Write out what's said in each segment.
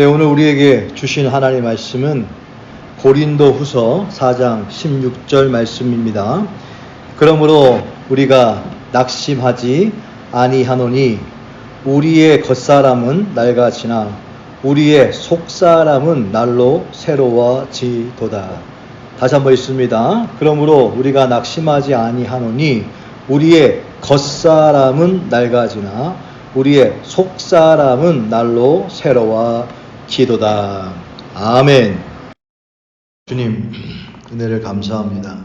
네, 오늘 우리에게 주신 하나님 말씀은 고린도 후서 4장 16절 말씀입니다. 그러므로 우리가 낙심하지 아니하노니 우리의 겉사람은 낡아지나 우리의 속사람은 날로 새로워지도다. 다시 한번 있습니다. 그러므로 우리가 낙심하지 아니하노니 우리의 겉사람은 낡아지나 우리의 속사람은 날로 새로워지도다. 아멘. 주님 은혜를 감사합니다.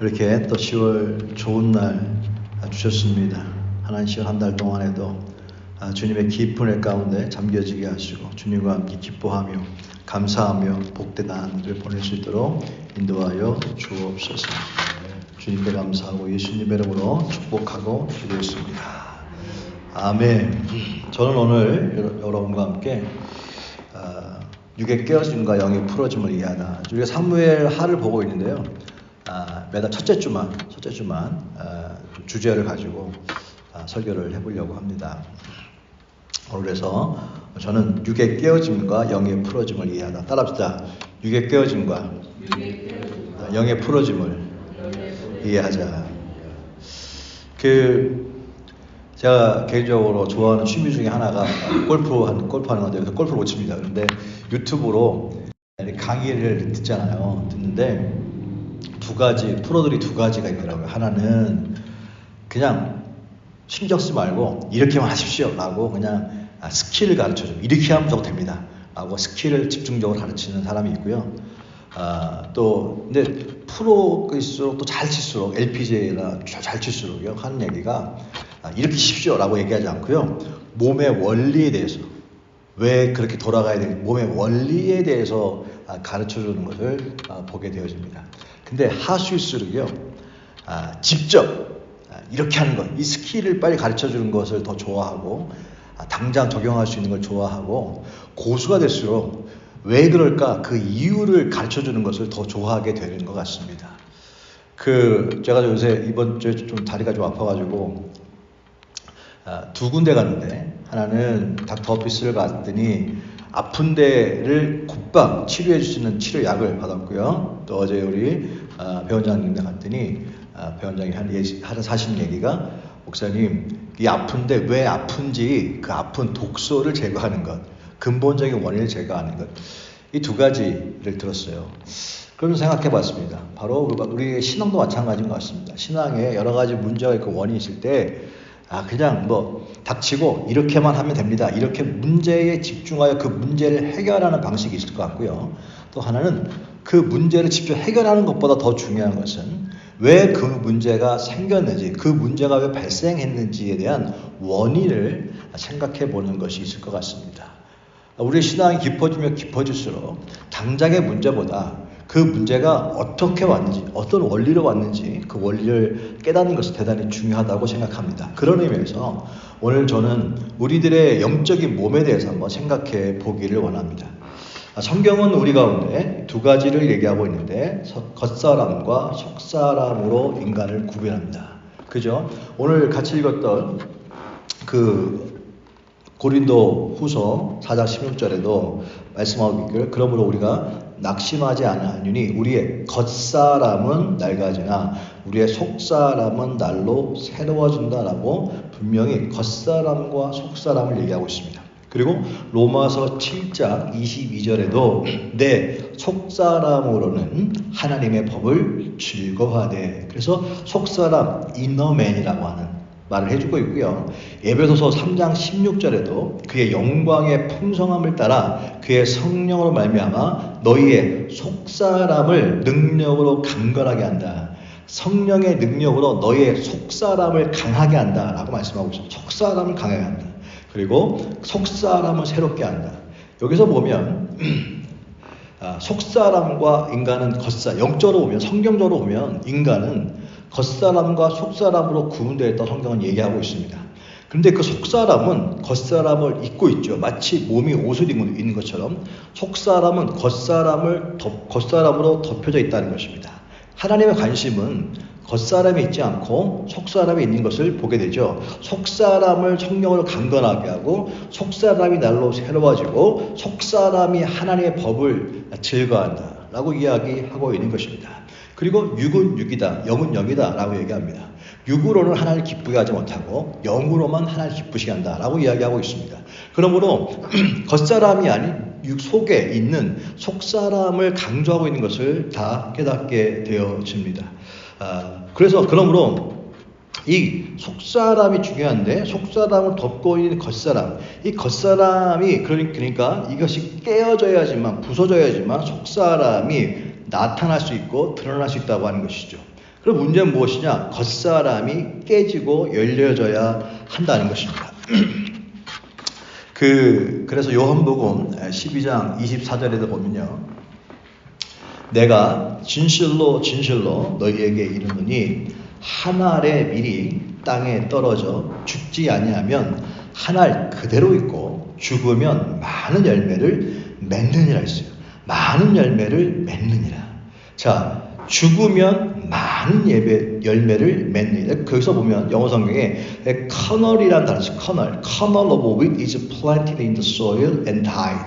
이렇게 또 10월 좋은 날 주셨습니다. 하나님 10월 한달 동안에도 아, 주님의 깊은 애 가운데 잠겨지게 하시고 주님과 함께 기뻐하며 감사하며 복된 한을 보낼 수 있도록 인도하여 주옵소서. 주님께 감사하고 예수님 이름으로 축복하고 기도했습니다. 아멘. 저는 오늘 여러- 여러분과 함께 아, 육의 깨어짐과 영의 풀어짐을 이해하다. 우리가 사무엘 하를 보고 있는데요. 아, 매달 첫째 주만 첫째 주만 아, 주제를 가지고 아, 설교를 해보려고 합니다. 그래서 저는 육의 깨어짐과 영의 풀어짐을 이해하다. 따라합시다. 육의 깨어짐과 아, 영의 풀어짐을 이해하자. 그 제가 개인적으로 좋아하는 취미 중에 하나가 골프 한 골프 하는 건데 골프를 못 칩니다. 그런데 유튜브로 강의를 듣잖아요. 듣는데 두 가지 프로들이 두 가지가 있더라고요. 하나는 그냥 신경 쓰지 말고 이렇게만 하십시오라고 그냥 아, 스킬을 가르쳐 줘. 이렇게 하면 됩니다. 라고 스킬을 집중적으로 가르치는 사람이 있고요. 아, 또 근데 프로일수록 또 잘 칠수록 LPGA나 잘 칠수록요 하는 얘기가 아, 이렇게 십시오라고 얘기하지 않고요. 몸의 원리에 대해서 왜 그렇게 돌아가야 되는지 몸의 원리에 대해서 아, 가르쳐 주는 것을 아, 보게 되어집니다. 근데 하수일수록요. 아, 직접 아, 이렇게 하는 것, 이 스킬을 빨리 가르쳐 주는 것을 더 좋아하고 아, 당장 적용할 수 있는 걸 좋아하고 고수가 될수록 왜 그럴까 그 이유를 가르쳐 주는 것을 더 좋아하게 되는 것 같습니다. 그 제가 요새 이번 주에 좀 다리가 좀 아파가지고 아, 두 군데 갔는데 하나는 닥터 오피스를 갔더니 아픈 데를 곧방 치료해 주시는 치료약을 받았고요. 또 어제 우리 아, 배원장님네 갔더니 아, 배원장이 한 예시, 하는 사신 얘기가 목사님 이 아픈데 왜 아픈지 그 아픈 독소를 제거하는 것 근본적인 원인을 제거하는 것 이 두 가지를 들었어요. 그러면서 생각해 봤습니다. 바로 우리 신앙도 마찬가지인 것 같습니다. 신앙에 여러 가지 문제가 있고 원인이 있을 때, 아, 그냥 뭐, 닥치고 이렇게만 하면 됩니다. 이렇게 문제에 집중하여 그 문제를 해결하는 방식이 있을 것 같고요. 또 하나는 그 문제를 직접 해결하는 것보다 더 중요한 것은 왜 그 문제가 생겼는지, 그 문제가 왜 발생했는지에 대한 원인을 생각해 보는 것이 있을 것 같습니다. 우리 신앙이 깊어지면 깊어질수록 당장의 문제보다 그 문제가 어떻게 왔는지, 어떤 원리로 왔는지 그 원리를 깨닫는 것이 대단히 중요하다고 생각합니다. 그런 의미에서 오늘 저는 우리들의 영적인 몸에 대해서 한번 생각해 보기를 원합니다. 아, 성경은 우리 가운데 두 가지를 얘기하고 있는데 서- 겉사람과 속사람으로 인간을 구별합니다. 그죠? 오늘 같이 읽었던 그 고린도 후서 4장 16절에도 말씀하고 있기를 그러므로 우리가 낙심하지 않으니 우리의 겉사람은 낡아지나 우리의 속사람은 날로 새로워진다라고 분명히 겉사람과 속사람을 얘기하고 있습니다. 그리고 로마서 7장 22절에도 내 속사람으로는 하나님의 법을 즐거워하되 그래서 속사람 이너맨이라고 하는 말을 해주고 있고요. 예배소서 3장 16절에도 그의 영광의 풍성함을 따라 그의 성령으로 말미암아 너희의 속사람을 능력으로 강건하게 한다. 성령의 능력으로 너희의 속사람을 강하게 한다라고 말씀하고 있습니다. 속사람을 강하게 한다. 그리고 속사람을 새롭게 한다. 여기서 보면 아, 속사람과 인간은 겉사 영적으로 보면 성경적으로 보면 인간은 겉사람과 속사람으로 구분되어 있다 성경은 얘기하고 있습니다. 그런데 그 속사람은 겉사람을 입고 있죠. 마치 몸이 옷을 입고 있는 것처럼 속사람은 겉사람을 덮, 겉사람으로 덮여져 있다는 것입니다. 하나님의 관심은 겉사람이 있지 않고 속사람이 있는 것을 보게 되죠. 속사람을 성령으로 강건하게 하고 속사람이 날로 새로워지고 속사람이 하나님의 법을 즐거워한다. 라고 이야기하고 있는 것입니다. 그리고 육은 육이다, 영은 영이다 라고 얘기합니다. 육으로는 하나님을 기쁘게 하지 못하고 영으로만 하나님을 기쁘시게 한다 라고 이야기하고 있습니다. 그러므로 겉사람이 아닌 육 속에 있는 속사람을 강조하고 있는 것을 다 깨닫게 되어집니다. 아, 그래서 그러므로 이 속사람이 중요한데 속사람을 덮고 있는 겉사람 이 겉사람이 그러니- 그러니까 이것이 깨어져야지만 부서져야지만 속사람이 나타날 수 있고 드러날 수 있다고 하는 것이죠. 그럼 문제는 무엇이냐? 겉사람이 깨지고 열려져야 한다는 것입니다. 그 그래서 요한복음 12장 24절에도 보면요. 내가 진실로 진실로 너희에게 이르노니 한 알의 밀이 땅에 떨어져 죽지 아니하면 한 알 그대로 있고 죽으면 많은 열매를 맺느니라 했어요. 많은 열매를 맺느니라. 자, 죽으면 많은 예배 열매를 맺느니라. 거기서 보면 영어 성경에 커널이라는 단어 있어요. 커널. 커널 of wheat is planted in the soil and died.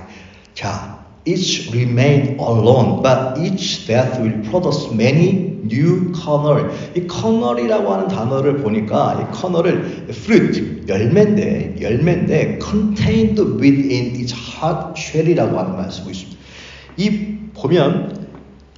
자, each remain alone, but each death will produce many new kernel. 이 kernel이라고 하는 단어를 보니까 이 kernel을 fruit, 열매인데, 열매인데 contained within its hard shell이라고 하는 말을 쓰고 있습니다. 이 보면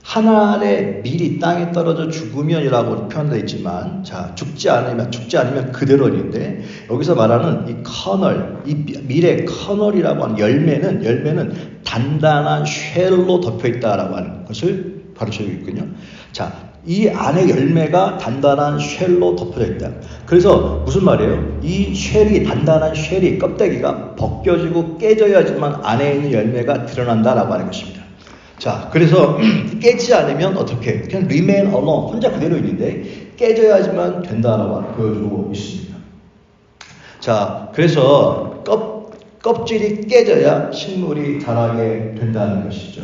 하나의 밀이 땅에 떨어져 죽으면이라고 표현되어 있지만 자 죽지 않으면 죽지 않으면 그대로 있는데 여기서 말하는 이 커널 이 밀의 커널이라고 하는 열매는 열매는 단단한 쉘로 덮여 있다라고 하는 것을 가르쳐 주고 있군요. 자. 이 안에 열매가 단단한 쉘로 덮여져 있다. 그래서 무슨 말이에요? 이 쉘이 단단한 쉘이 껍데기가 벗겨지고 깨져야지만 안에 있는 열매가 드러난다라고 하는 것입니다. 자, 그래서 깨지지 않으면 어떻게? 그냥 remain alone, 혼자 그대로 있는데 깨져야지만 된다라고 보여주고 있습니다. 자, 그래서 껍, 껍질이 깨져야 식물이 자라게 된다는 것이죠.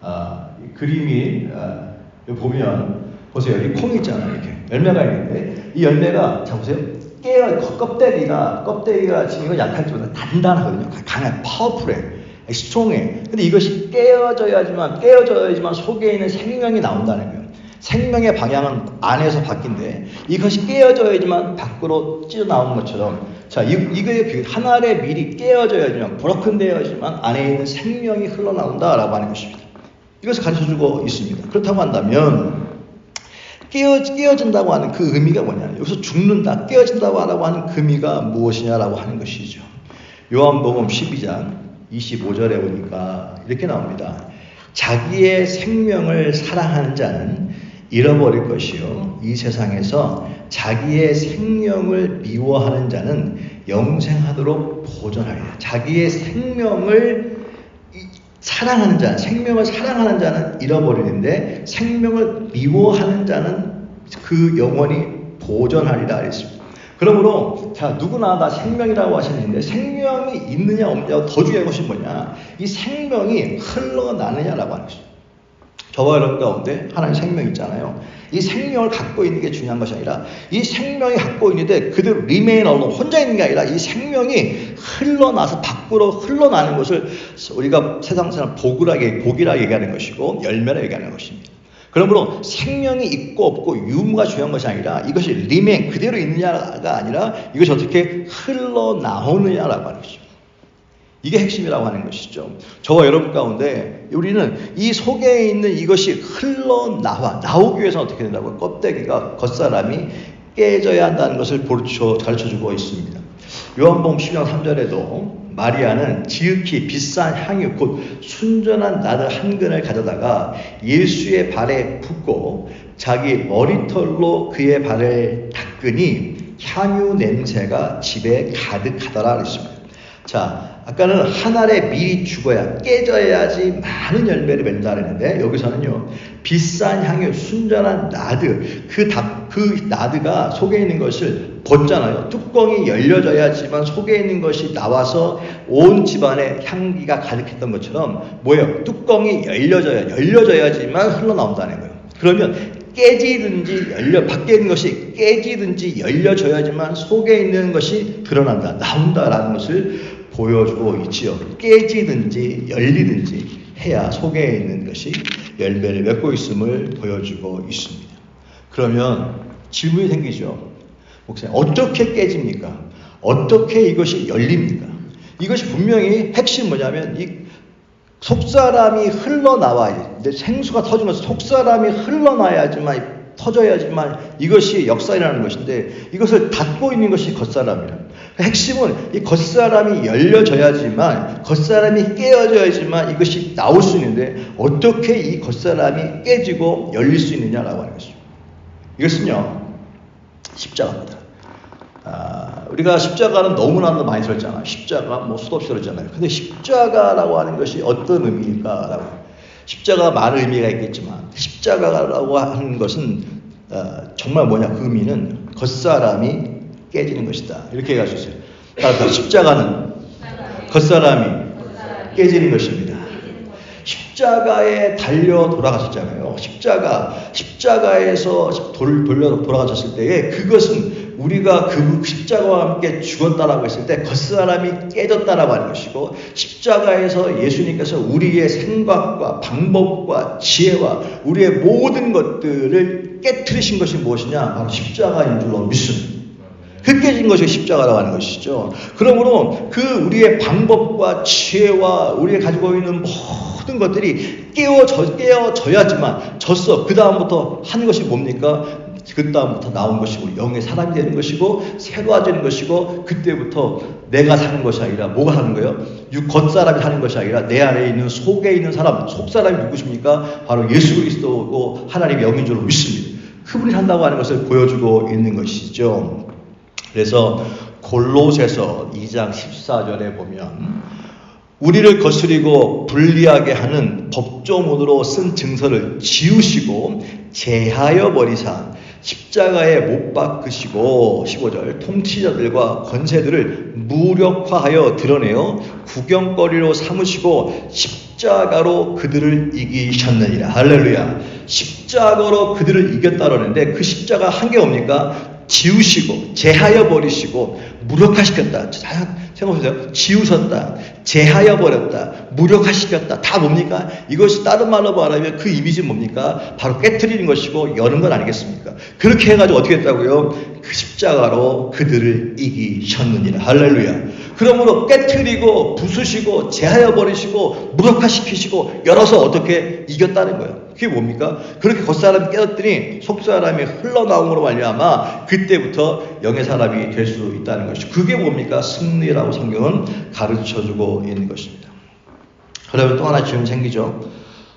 아, 이 그림이 아, 여기 보면 보세요. 이콩 있잖아요. 이렇게 열매가 있는데 이 열매가 자 보세요. 깨어 껍데기가 껍데기가 지금 이건 약할지보다 단단하거든요. 강한 파워풀해. 스트롱해. 근데 이것이 깨어져야지만 깨어져야지만 속에 있는 생명이 나온다는 거예요. 생명의 방향은 안에서 바뀐데 이것이 깨어져야지만 밖으로 찢어 나오는 것처럼 자 이, 이거의 그 하나의 밀이 깨어져야지만 브로큰되어야지만 안에 있는 생명이 흘러나온다라고 하는 것입니다. 이것을 가르쳐주고 있습니다. 그렇다고 한다면 깨어, 깨어진다고 하는 그 의미가 뭐냐 여기서 죽는다, 깨어진다고 하는 그 의미가 무엇이냐라고 하는 것이죠. 요한복음 12장 25절에 보니까 이렇게 나옵니다. 자기의 생명을 사랑하는 자는 잃어버릴 것이요. 이 세상에서 자기의 생명을 미워하는 자는 영생하도록 보존하리라. 자기의 생명을 사랑하는 자, 생명을 사랑하는 자는 잃어버리는데 생명을 미워하는 자는 그 영원히 보존하리라 했습니다. 그러므로 자 누구나 다 생명이라고 하시는데 생명이 있느냐 없느냐 더 중요한 것이 뭐냐 이 생명이 흘러나느냐라고 하는 것입니다. 저와 여러분 가운데 하나님 생명 있잖아요. 이 생명을 갖고 있는 게 중요한 것이 아니라 이 생명이 갖고 있는데 그대로 remain alone 혼자 있는 게 아니라 이 생명이 흘러나서 밖으로 흘러나는 것을 우리가 세상 사람 복이라 복이라 얘기하는 것이고 열매라 얘기하는 것입니다. 그러므로 생명이 있고 없고 유무가 중요한 것이 아니라 이것이 remain 그대로 있느냐가 아니라 이것이 어떻게 흘러나오느냐라고 하는 것입니다. 이게 핵심이라고 하는 것이죠. 저와 여러분 가운데 우리는 이 속에 있는 이것이 흘러나와 나오기 위해서 어떻게 된다고요? 껍데기가 겉사람이 깨져야 한다는 것을 가르쳐 주고 있습니다. 요한복음 10장 3절에도 마리아는 지극히 비싼 향유 곧 순전한 나들 한 근을 가져다가 예수의 발에 붓고 자기 머리털로 그의 발을 닦으니 향유 냄새가 집에 가득하더라 그랬습니다. 자, 아까는 한 알의 밀이 죽어야 깨져야지 많은 열매를 맺는다 그랬는데 여기서는요 비싼 향유 순전한 나드. 그, 닭, 그 나드가 속에 있는 것을 벗잖아요. 뚜껑이 열려져야지만 속에 있는 것이 나와서 온 집안에 향기가 가득했던 것처럼 뭐예요? 뚜껑이 열려져야 열려져야지만 흘러나온다는 거예요. 그러면 깨지든지 열려 밖에 있는 것이 깨지든지 열려져야지만 속에 있는 것이 드러난다 나온다라는 것을 보여주고 있지요. 깨지든지 열리든지 해야 속에 있는 것이 열매를 맺고 있음을 보여주고 있습니다. 그러면 질문이 생기죠. 목사님 어떻게 깨집니까? 어떻게 이것이 열립니까? 이것이 분명히 핵심 뭐냐면 이 속사람이 흘러나와야 돼. 생수가 터지면서 속사람이 흘러나야지만 터져야지만 이것이 역사라는 것인데 이것을 닫고 있는 것이 겉사람이라. 핵심은 이 겉사람이 열려져야지만 겉사람이 깨어져야지만 이것이 나올 수 있는데 어떻게 이 겉사람이 깨지고 열릴 수 있느냐라고 하는 것이죠. 이것은요 십자가입니다. 아, 우리가 십자가는 너무나도 많이 들었잖아. 십자가 뭐 수도 없이 들었잖아요. 근데 십자가라고 하는 것이 어떤 의미일까라고. 십자가 많은 의미가 있겠지만 십자가라고 하는 것은 어, 정말 뭐냐 그 의미는 겉사람이 깨지는 것이다. 이렇게 해가지고 따라서 십자가는 겉사람이 깨지는 것입니다. 십자가에 달려 돌아가셨잖아요. 십자가, 십자가에서 돌, 돌려 돌아가셨을 때에 그것은 우리가 그 십자가와 함께 죽었다라고 했을 때 겉사람이 깨졌다라고 하는 것이고 십자가에서 예수님께서 우리의 생각과 방법과 지혜와 우리의 모든 것들을 깨뜨리신 것이 무엇이냐? 바로 십자가인 줄로 믿습니다. 그 깨진 것이 십자가라고 하는 것이죠. 그러므로 그 우리의 방법과 지혜와 우리가 가지고 있는 모든 것들이 깨어져, 깨어져야지만 졌어. 그 다음부터 하는 것이 뭡니까? 그 다음부터 나온 것이고 영의 사람이 되는 것이고 새로워지는 것이고 그때부터 내가 사는 것이 아니라 뭐가 사는 거예요? 육 겉사람이 사는 것이 아니라 내 안에 있는 속에 있는 사람 속사람이 누구십니까? 바로 예수 그리스도고 하나님의 영인 줄로 믿습니다. 그분이 산다고 하는 것을 보여주고 있는 것이죠. 그래서 골로새서 2장 14절에 보면 우리를 거스리고 불리하게 하는 법조문으로 쓴 증서를 지우시고 제하여 버리사 십자가에 못 박으시고 15절 통치자들과 권세들을 무력화하여 드러내어 구경거리로 삼으시고 십자가로 그들을 이기셨느니라. 할렐루야. 십자가로 그들을 이겼다라는데 그 십자가 한 게 뭡니까 지우시고 제하여 버리시고 무력화시켰다. 생각해보세요. 지우셨다. 제하여 버렸다. 무력화시켰다. 다 뭡니까? 이것이 다른 말로 말하면 그 이미지는 뭡니까? 바로 깨뜨리는 것이고 여는 건 아니겠습니까? 그렇게 해가지고 어떻게 했다고요? 그 십자가로 그들을 이기셨느니라. 할렐루야. 그러므로 깨뜨리고 부수시고 제하여 버리시고 무력화시키시고 열어서 어떻게 이겼다는 거예요. 그게 뭡니까? 그렇게 겉사람이 깨졌더니 속사람이 흘러나옴으로 말미암아 그때부터 영의 사람이 될 수 있다는 것이죠. 그게 뭡니까? 승리라고 성경은 가르쳐주고 있는 것입니다. 그러면 또 하나 질문 생기죠.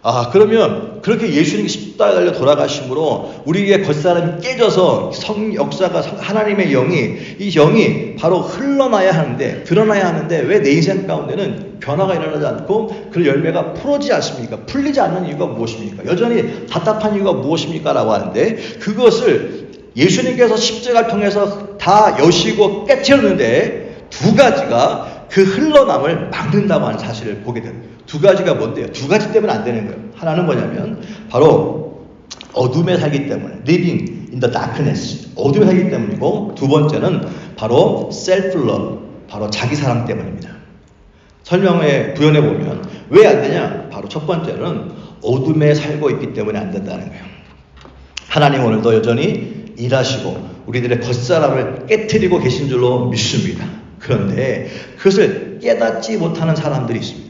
아, 그러면 그렇게 예수님이 십자가에 달려 돌아가심으로 우리의 겉사람이 깨져서 성 역사가 하나님의 영이 이 영이 바로 흘러나야 하는데 드러나야 하는데 왜 내 인생 가운데는 변화가 일어나지 않고 그 열매가 풀어지지 않습니까? 풀리지 않는 이유가 무엇입니까? 여전히 답답한 이유가 무엇입니까? 라고 하는데 그것을 예수님께서 십자가를 통해서 다 여시고 깨뜨렸는데 두 가지가 그 흘러남을 막는다고 하는 사실을 보게 됩니다. 두 가지가 뭔데요? 두 가지 때문에 안 되는 거예요. 하나는 뭐냐면 바로 어둠에 살기 때문에 living in the darkness 어둠에 살기 때문이고 두 번째는 바로 self love 바로 자기 사랑 때문입니다. 설명에 구현해 보면 왜 안 되냐? 바로 첫 번째는 어둠에 살고 있기 때문에 안 된다는 거예요. 하나님 오늘도 여전히 일하시고 우리들의 겉사람을 깨뜨리고 계신 줄로 믿습니다. 그런데 그것을 깨닫지 못하는 사람들이 있습니다.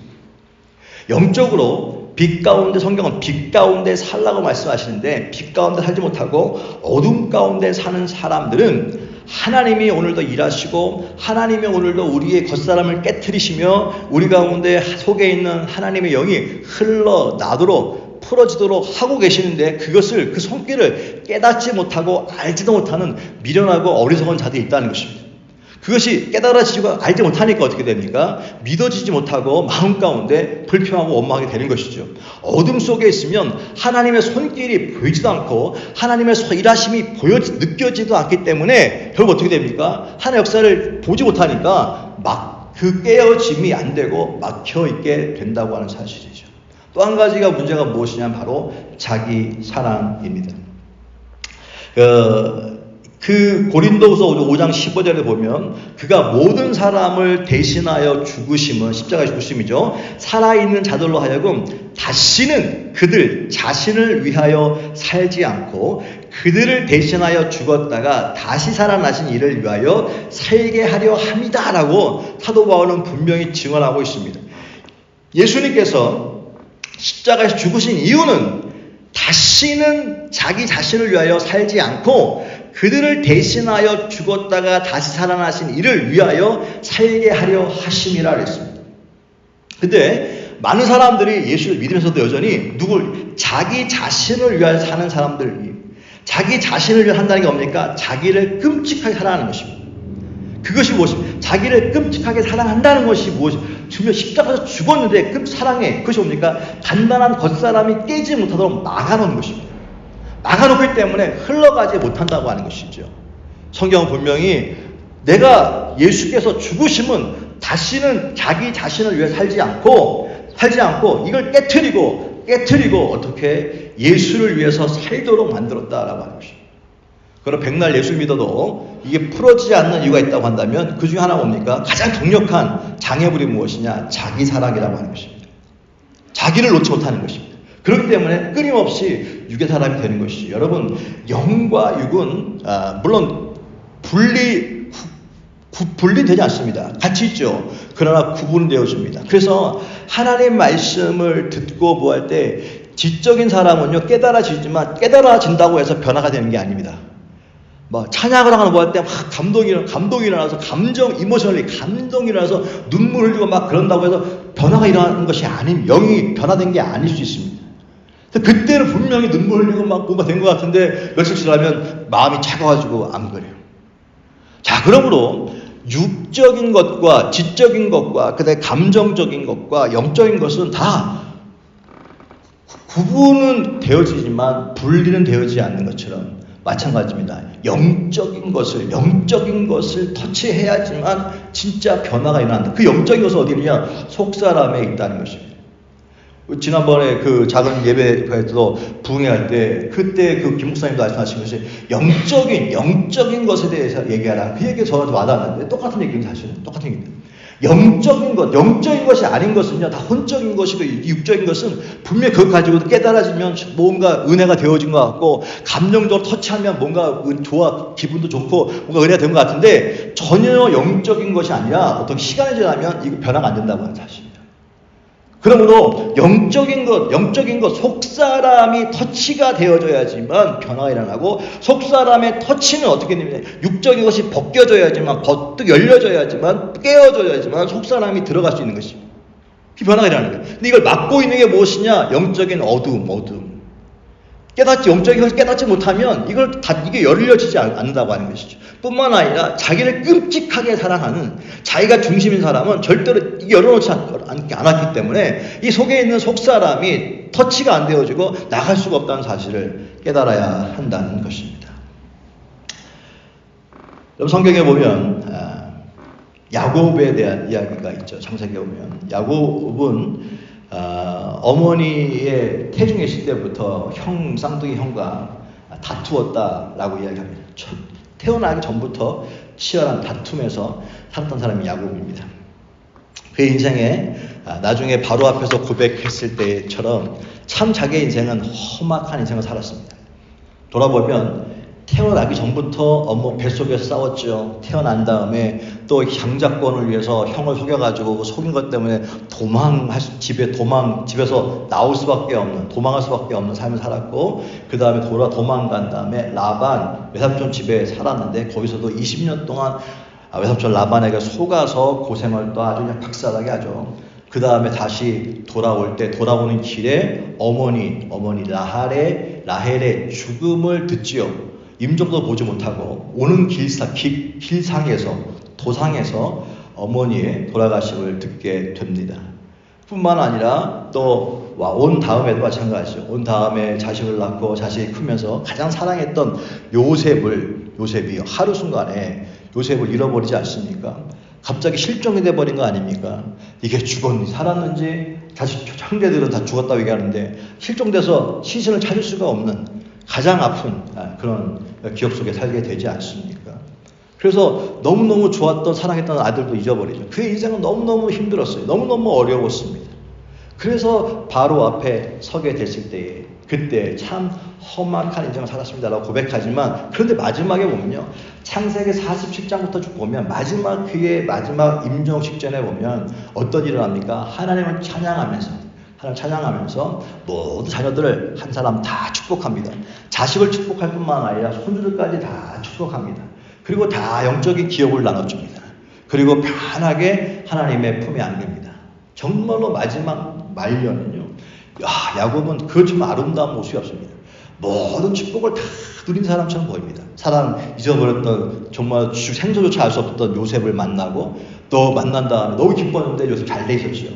영적으로 빛 가운데 성경은 빛 가운데 살라고 말씀하시는데 빛 가운데 살지 못하고 어둠 가운데 사는 사람들은 하나님이 오늘도 일하시고 하나님이 오늘도 우리의 겉사람을 깨뜨리시며 우리 가운데 속에 있는 하나님의 영이 흘러나도록 풀어지도록 하고 계시는데 그것을 그 손길을 깨닫지 못하고 알지도 못하는 미련하고 어리석은 자들이 있다는 것입니다. 그것이 깨달아지고 알지 못하니까 어떻게 됩니까? 믿어지지 못하고 마음 가운데 불평하고 원망하게 되는 것이죠. 어둠 속에 있으면 하나님의 손길이 보이지도 않고 하나님의 일하심이 보여 느껴지도 않기 때문에 결국 어떻게 됩니까? 하나의 역사를 보지 못하니까 막 그 깨어짐이 안 되고 막혀 있게 된다고 하는 사실이죠. 또 한 가지가 문제가 무엇이냐면 바로 자기 사랑입니다. 그, 그 고린도후서 5장 15절에 보면 그가 모든 사람을 대신하여 죽으심은 십자가 죽으심이죠. 살아있는 자들로 하여금 다시는 그들 자신을 위하여 살지 않고 그들을 대신하여 죽었다가 다시 살아나신 이를 위하여 살게 하려 합니다라고 사도 바울은 분명히 증언하고 있습니다. 예수님께서 십자가에서 죽으신 이유는 다시는 자기 자신을 위하여 살지 않고 그들을 대신하여 죽었다가 다시 살아나신 이를 위하여 살게 하려 하심이라 그랬습니다. 근데 많은 사람들이 예수를 믿으면서도 여전히 누굴 자기 자신을 위하여 사는 사람들 자기 자신을 위해 한다는 게 뭡니까? 자기를 끔찍하게 사랑하는 것입니다. 그것이 무엇입니까? 자기를 끔찍하게 사랑한다는 것이 무엇입니까? 주며 십자가에서 죽었는데 끔 사랑해. 그것이 뭡니까? 단단한 겉사람이 깨지 못하도록 막아놓은 것입니다. 막아놓기 때문에 흘러가지 못한다고 하는 것이죠. 성경은 분명히 내가 예수께서 죽으심은 다시는 자기 자신을 위해 살지 않고 살지 않고 이걸 깨뜨리고 깨뜨리고 어떻게 예수를 위해서 살도록 만들었다라고 하는 것입니다. 그럼 백날 예수 믿어도 이게 풀어지지 않는 이유가 있다고 한다면 그 중에 하나 뭡니까? 가장 강력한 장애물이 무엇이냐? 자기 사랑이라고 하는 것입니다. 자기를 놓지 못하는 것입니다. 그렇기 때문에 끊임없이 육의 사람이 되는 것이죠. 여러분, 영과 육은, 아, 물론 분리, 구, 분리되지 않습니다. 같이 있죠. 그러나 구분되어집니다. 그래서 하나님 말씀을 듣고 뭐할때 지적인 사람은요, 깨달아지지만 깨달아진다고 해서 변화가 되는 게 아닙니다. 뭐 찬양을 하거나 뭐할때 막 감동이 감동이 일어나서 감정 이모션이 감동이 일어나서 눈물 흘리고 막 그런다고 해서 변화가 일어나는 것이 아닌 영이 변화된 게 아닐 수 있습니다. 그때는 분명히 눈물 흘리고 막 뭔가 된 것 같은데 며칠 지나면 마음이 차가워지고 안 그래요. 자, 그러므로 육적인 것과 지적인 것과 그다음에 감정적인 것과 영적인 것은 다 구분은 되어지지만 분리는 되어지지 않는 것처럼 마찬가지입니다. 영적인 것을 영적인 것을 터치해야지만 진짜 변화가 일어난다. 그 영적인 것은 어디 있느냐? 속 사람에 있다는 것입니다. 지난번에 그 작은 예배에도 부흥회할 때 그때 그 김목사님도 말씀하신 것이 영적인 영적인 것에 대해서 얘기하라 그 얘기 저한테 와닿았는데 똑같은 얘기는 사실은 똑같은 얘기입니다. 영적인 것, 영적인 것이 아닌 것은요, 다 혼적인 것이고, 육적인 것은 분명히 그것 가지고 깨달아지면 뭔가 은혜가 되어진 것 같고, 감정적으로 터치하면 뭔가 좋아, 기분도 좋고, 뭔가 은혜가 된 것 같은데, 전혀 영적인 것이 아니라 어떤 시간이 지나면 이거 변화가 안 된다고 하는 사실. 그러므로 영적인 것, 영적인 것, 속사람이 터치가 되어져야지만 변화가 일어나고 속사람의 터치는 어떻게 되냐 육적인 것이 벗겨져야지만 버뜩 열려져야지만 깨어져야지만 속사람이 들어갈 수 있는 것입니다. 이 변화가 일어나는 거예요. 근데 이걸 막고 있는 게 무엇이냐? 영적인 어두움, 어두움. 깨닫지, 영적인 것을 깨닫지 못하면 이걸 다, 이게 열려지지 않는다고 하는 것이죠. 뿐만 아니라 자기를 끔찍하게 사랑하는 자기가 중심인 사람은 절대로 열어놓지 않, 않았기 때문에 이 속에 있는 속 사람이 터치가 안 되어지고 나갈 수가 없다는 사실을 깨달아야 한다는 것입니다. 여러분 성경에 보면 아, 야곱에 대한 이야기가 있죠. 창세기에 보면 야곱은 어, 어머니의 태중에 있을 때부터 형 쌍둥이 형과 다투었다라고 이야기합니다. 태어나기 전부터 치열한 다툼에서 살았던 사람이 야곱입니다. 그의 인생에 아, 나중에 바로 앞에서 고백했을 때처럼 참 자기의 인생은 험악한 인생을 살았습니다. 돌아보면 태어나기 전부터 어머 뱃속에서 싸웠죠. 태어난 다음에 또 향자권을 위해서 형을 속여가지고 속인 것 때문에 도망할 수, 집에 도망 집에서 나올 수밖에 없는 도망할 수밖에 없는 삶을 살았고 그 다음에 돌아 도망간 다음에 라반 외삼촌 집에 살았는데 거기서도 20년 동안 외삼촌 라반에게 속아서 고생을 또 아주 그냥 박살나게 하죠. 그 다음에 다시 돌아올 때 돌아오는 길에 어머니 어머니 라헬의 라헬의 죽음을 듣지요. 임종도 보지 못하고 오는 길사, 길, 길상에서 도상에서 어머니의 돌아가심을 듣게 됩니다. 뿐만 아니라 또 온 다음에도 마찬가지죠. 온 다음에 자식을 낳고 자식이 크면서 가장 사랑했던 요셉을 요셉이 하루 순간에 요셉을 잃어버리지 않습니까? 갑자기 실종이 돼버린 거 아닙니까? 이게 죽었는지 살았는지 자식 형제들은 다 죽었다고 얘기하는데 실종돼서 시신을 찾을 수가 없는 가장 아픈 아, 그런 기억 속에 살게 되지 않습니까? 그래서 너무너무 좋았던 사랑했던 아들도 잊어버리죠. 그의 인생은 너무너무 힘들었어요. 너무너무 어려웠습니다. 그래서 바로 앞에 서게 됐을 때에 그때 참 험악한 인생을 살았습니다라고 고백하지만 그런데 마지막에 보면요. 창세기 47장부터 쭉 보면 마지막 그의 마지막 임종 직전에 보면 어떤 일을 합니까? 하나님을 찬양하면서 하나님 찬양하면서 모든 자녀들을 한 사람 다 축복합니다. 자식을 축복할 뿐만 아니라 손주들까지 다 축복합니다. 그리고 다 영적인 기업을 나눠줍니다. 그리고 편하게 하나님의 품에 안깁니다. 정말로 마지막 말년은요. 야, 야곱은 그좀 아름다운 모습이 없습니다. 모든 축복을 다 누린 사람처럼 보입니다. 사람 잊어버렸던 정말 생소조차 알 수 없었던 요셉을 만나고 또 만난 다음에 너무 기뻤는데 요셉 잘돼 있었죠.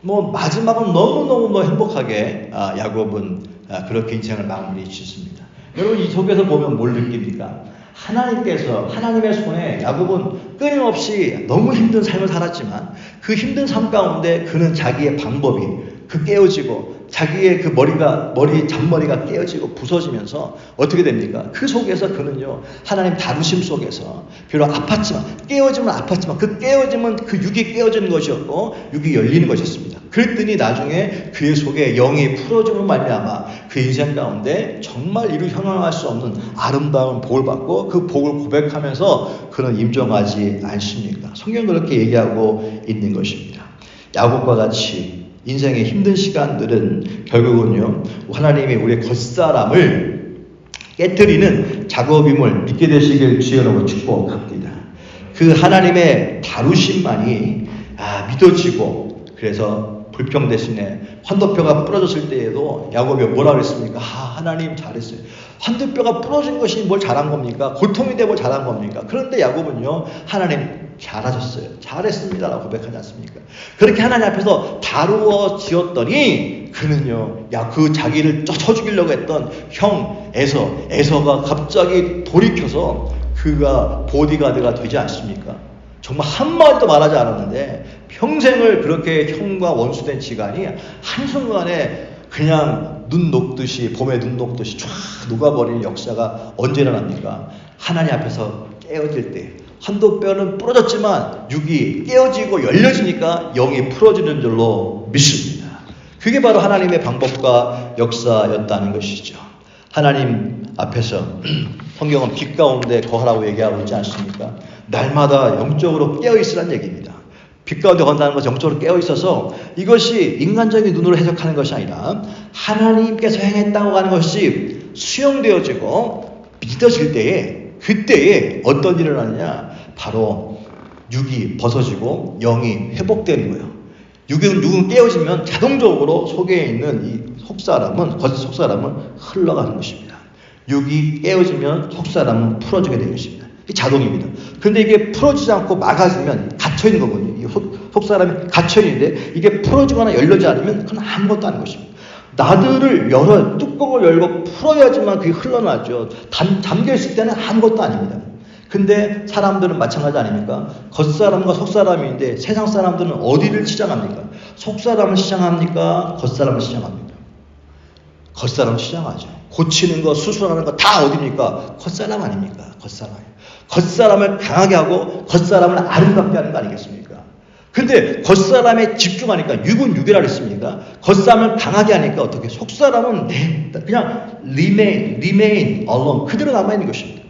뭐 마지막은 너무너무 뭐 행복하게 아, 야곱은 아, 그렇게 인생을 마무리 짓습니다. 여러분 이 속에서 보면 뭘 느낍니까? 하나님께서 하나님의 손에 야곱은 끊임없이 너무 힘든 삶을 살았지만 그 힘든 삶 가운데 그는 자기의 방법이 그 깨어지고 자기의 그 머리가 머리 잔머리가 깨어지고 부서지면서 어떻게 됩니까? 그 속에서 그는요 하나님 다루심 속에서 비록 아팠지만 깨어지면 아팠지만 그 깨어짐은 그 육이 깨어지는 것이었고 육이 열리는 것이었습니다. 그랬더니 나중에 그의 속에 영이 풀어짐으로 말미암아 그 인생 가운데 정말 이루 형용할 수 없는 아름다운 복을 받고 그 복을 고백하면서 그는 임종하지 않습니까? 성경 그렇게 얘기하고 있는 것입니다. 야곱과 같이 인생의 힘든 시간들은 결국은요, 하나님이 우리의 겉사람을 깨뜨리는 작업임을 믿게 되시길 주여로 축복합니다. 그 하나님의 다루심만이 아, 믿어지고 그래서 불평 대신에 환도뼈가 부러졌을 때에도 야곱이 뭐라 그랬습니까? 아, 하나님 잘했어요. 환도뼈가 부러진 것이 뭘 잘한 겁니까? 고통이 되고 잘한 겁니까? 그런데 야곱은요, 하나님 잘하셨어요. 잘했습니다라고 고백하지 않습니까? 그렇게 하나님 앞에서 다루어 지었더니 그는요, 야, 그 자기를 쳐 죽이려고 했던 형 에서, 에서가 갑자기 돌이켜서 그가 보디가드가 되지 않습니까? 정말 한마디도 말하지 않았는데 평생을 그렇게 형과 원수된 지간이 한순간에 그냥 눈 녹듯이 봄에 눈 녹듯이 쫙 녹아버리는 역사가 언제 일어납니까? 하나님 앞에서 깨어질 때 한도 뼈는 부러졌지만 육이 깨어지고 열려지니까 영이 풀어지는 줄로 믿습니다. 그게 바로 하나님의 방법과 역사였다는 것이죠. 하나님 앞에서 성경은 빛 가운데 거하라고 얘기하고 있지 않습니까? 날마다 영적으로 깨어 있으란 얘기입니다. 빛 가운데 건다는 것은 영적으로 깨어 있어서 이것이 인간적인 눈으로 해석하는 것이 아니라 하나님께서 행했다고 하는 것이 수용되어지고 믿어질 때에 그때에 어떤 일이 일어나느냐 바로 육이 벗어지고 영이 회복되는 거예요. 육은 육은 깨어지면 자동적으로 속에 있는 이 속사람은 겉 속사람은 흘러가는 것입니다. 육이 깨어지면 속사람은 풀어지게 되는 것입니다. 이 자동입니다. 그런데 이게 풀어지지 않고 막아지면 갇혀 있는 거거든요. 이 속, 속사람이 갇혀 있는데 이게 풀어지거나 열리지 않으면 그건 아무것도 아닌 것입니다. 나들을 열어 뚜껑을 열고 풀어야지만 그게 흘러나죠. 담, 잠겨 있을 때는 아무것도 아닙니다. 근데 사람들은 마찬가지 아닙니까? 겉사람과 속사람인데 세상 사람들은 어디를 시장합니까? 속사람을 시장합니까? 겉사람을 시장합니까? 겉사람을 시장하죠. 고치는 거, 수술하는 거 다 어디입니까? 겉사람 아닙니까? 겉사람. 겉사람을 강하게 하고 겉사람을 아름답게 하는 거 아니겠습니까? 근데 겉사람에 집중하니까 육은 육이라 그랬습니까? 겉사람을 강하게 하니까 어떻게 속사람은 네, 그냥 remain, remain alone 그대로 남아있는 것입니다.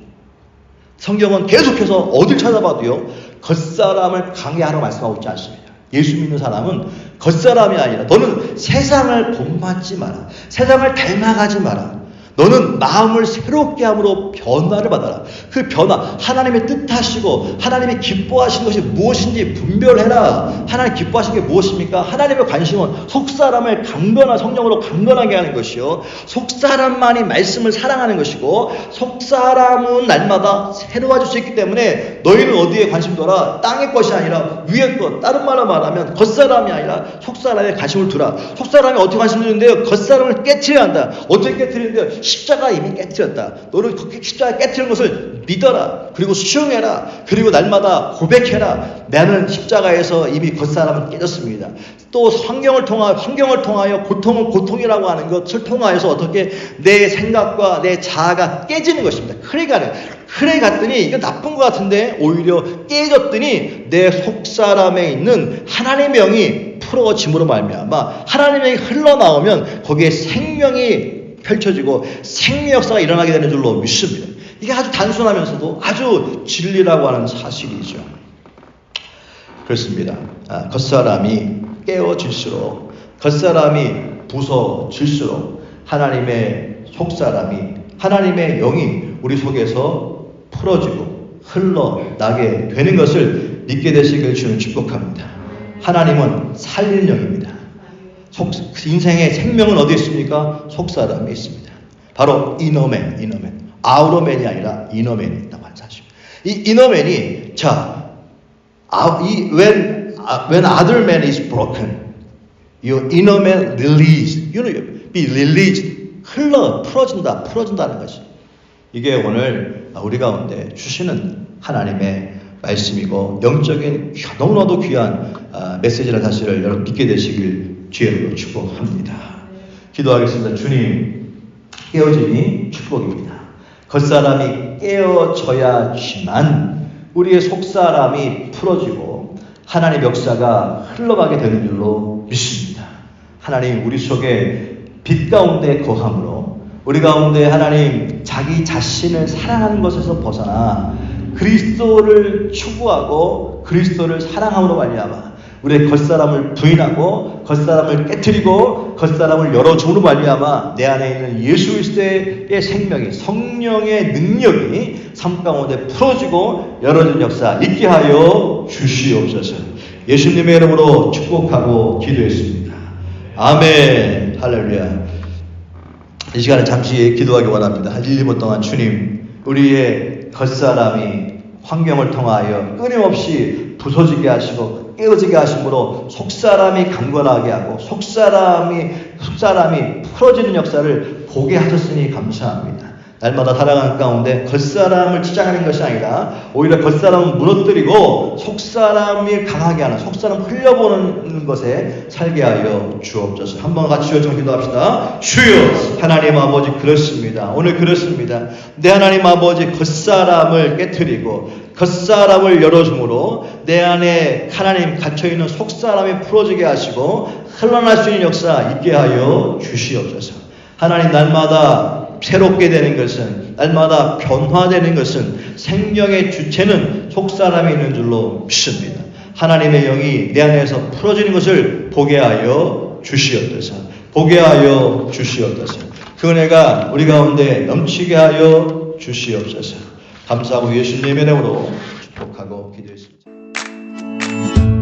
성경은 계속해서 어딜 찾아봐도요 겉사람을 강해하라고 말씀하고 있지 않습니다. 예수 믿는 사람은 겉사람이 아니라 너는 세상을 본받지 마라. 세상을 닮아가지 마라. 너는 마음을 새롭게 함으로 변화를 받아라. 그 변화, 하나님의 뜻하시고 하나님이 기뻐하신 것이 무엇인지 분별해라. 하나님 기뻐하신 게 무엇입니까? 하나님의 관심은 속사람을 강건한 성령으로 강건하게 하는 것이요. 속사람만이 말씀을 사랑하는 것이고 속사람은 날마다 새로워질 수 있기 때문에 너희는 어디에 관심 둬라. 땅의 것이 아니라 위의 것. 다른 말로 말하면 겉사람이 아니라 속사람에 관심을 두라. 속사람이 어떻게 관심 두는데요? 겉사람을 깨트려야 한다. 어떻게 깨트리는데요? 십자가 이미 깨뜨렸다. 너는 십자가 깨뜨린 것을 믿어라. 그리고 수용해라. 그리고 날마다 고백해라. 나는 십자가에서 이미 겉사람은 깨졌습니다. 또 환경을 통하 환경을 통하여 고통은 고통이라고 하는 것을 통하여서 어떻게 내 생각과 내 자아가 깨지는 것입니다. 그래 가는 그래 갔더니 이거 나쁜 것 같은데 오히려 깨졌더니 내 속 사람에 있는 하나님의 영이 풀어짐으로 말미암아 하나님의 흘러나오면 거기에 생명이 펼쳐지고 생명 역사가 일어나게 되는 줄로 믿습니다. 이게 아주 단순하면서도 아주 진리라고 하는 사실이죠. 그렇습니다. 아, 겉사람이 깨어질수록 겉사람이 부서질수록 하나님의 속사람이 하나님의 영이 우리 속에서 풀어지고 흘러나게 되는 것을 믿게 되시길 주는 축복합니다. 하나님은 살리는 영입니다. 속, 인생의 생명은 어디 있습니까? 속사람에 있습니다. 바로 이너맨, 이너맨. 아우러맨이 아니라 이너맨이 있다고 하는 사실입니다. 이 이너맨이 자, 아, 이, when, 아, when other man is broken, your inner man release, you know, be released. 흘러, 풀어진다, 풀어진다는 것이. 이게 오늘 우리 가운데 주시는 하나님의 말씀이고 영적인 너무나도 귀한 아, 메시지라는 사실을 여러분 믿게 되시길 주의로 축복합니다. 기도하겠습니다. 주님, 깨어짐이 축복입니다. 겉사람이 깨어져야지만 우리의 속사람이 풀어지고 하나님 역사가 흘러가게 되는 줄로 믿습니다. 하나님 우리 속에 빛 가운데 거함으로 우리 가운데 하나님 자기 자신을 사랑하는 것에서 벗어나 그리스도를 추구하고 그리스도를 사랑함으로 말미암아 우리의 겉사람을 부인하고 겉사람을 깨뜨리고 겉사람을 열어줌으로 말미암아 내 안에 있는 예수 그리스도의 생명이 성령의 능력이 삶 가운데 풀어지고 열어진 역사 있게 하여 주시옵소서. 예수님의 이름으로 축복하고 기도했습니다. 아멘. 할렐루야. 이 시간에 잠시 기도하기 원합니다. 한 1, 2분 동안 주님, 우리의 겉사람이 환경을 통하여 끊임없이 부서지게 하시고 깨어지게 하심으로 속사람이 강건하게 하고 속사람이 속사람이 풀어지는 역사를 보게 하셨으니 감사합니다. 날마다 살아가는 가운데 겉사람을 치장하는 것이 아니라 오히려 겉사람을 무너뜨리고 속사람이 강하게 하는 속사람 흘려보는 것에 살게 하여 주옵소서. 한번 같이 요청 기도 합시다. 주여 하나님 아버지 그렇습니다. 오늘 그렇습니다. 내 하나님 아버지 겉사람을 깨뜨리고 겉사람을 열어줌으로 내 안에 하나님 갇혀있는 속사람이 풀어지게 하시고 흘러날 수 있는 역사 있게 하여 주시옵소서. 하나님 날마다 새롭게 되는 것은 날마다 변화되는 것은 생명의 주체는 속사람이 있는 줄로 믿습니다. 하나님의 영이 내 안에서 풀어지는 것을 보게 하여 주시옵소서. 보게 하여 주시옵소서. 그 은혜가 우리 가운데 넘치게 하여 주시옵소서. 감사하고 예수님의 이름으로 축복하고 기도했습니다.